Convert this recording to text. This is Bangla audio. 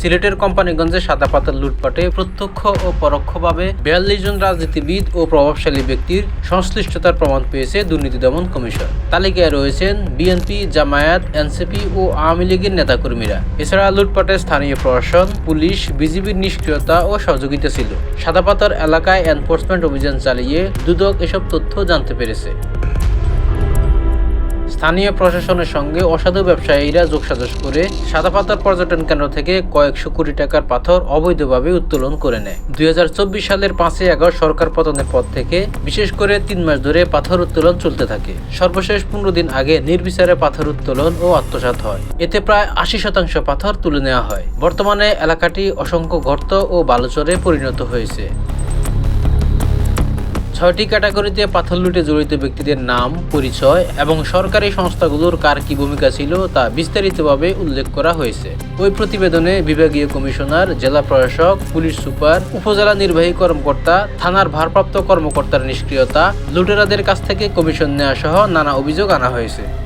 সিলেটের কোম্পানিগঞ্জে সাদা পাতার লুটপাটে প্রত্যক্ষ ও পরোক্ষভাবে বিয়াল্লিশ জন রাজনীতিবিদ ও প্রভাবশালী ব্যক্তির সংশ্লিষ্টতার প্রমাণ পেয়েছে দুর্নীতি দমন কমিশন। তালিকায় রয়েছেন বিএনপি, জামায়াত, এনসিপি ও আওয়ামী লীগের নেতাকর্মীরা। এছাড়া লুটপাটে স্থানীয় প্রশাসন, পুলিশ, বিজিবির নিষ্ক্রিয়তা ও সহযোগিতা ছিল। সাদাপাতার এলাকায় এনফোর্সমেন্ট অভিযান চালিয়ে দুদক এসব তথ্য জানতে পেরেছে। স্থানীয় প্রশাসনের সঙ্গে অসাধু ব্যবসায়ীরা যোগসাজশ করে সাদাপাতার পর্যটন কেন্দ্র থেকে কয়েকশো কোটি টাকার পাথর অবৈধভাবে উত্তোলন করে নেয়। দুই হাজার চব্বিশ সালের পাঁচই আগস্ট সরকার পতনের পর থেকে বিশেষ করে তিন মাস ধরে পাথর উত্তোলন চলতে থাকে। সর্বশেষ পনেরো দিন আগে নির্বিচারে পাথর উত্তোলন ও আত্মসাৎ হয়। এতে প্রায় আশি শতাংশ পাথর তুলে নেওয়া হয়। বর্তমানে এলাকাটি অসংখ্য গর্ত ও বালুচরে পরিণত হয়েছে। ছয়টি ক্যাটাগরিতে পাথর লুটে জড়িত ব্যক্তিদের নাম, পরিচয় এবং সরকারি সংস্থাগুলোর কার কি ভূমিকা ছিল তা বিস্তারিতভাবে উল্লেখ করা হয়েছে। ওই প্রতিবেদনে বিভাগীয় কমিশনার, জেলা প্রশাসক, পুলিশ সুপার, উপজেলা নির্বাহী কর্মকর্তা, থানার ভারপ্রাপ্ত কর্মকর্তার নিষ্ক্রিয়তা, লুটেরাদের কাছ থেকে কমিশন নেওয়া সহ নানা অভিযোগ আনা হয়েছে।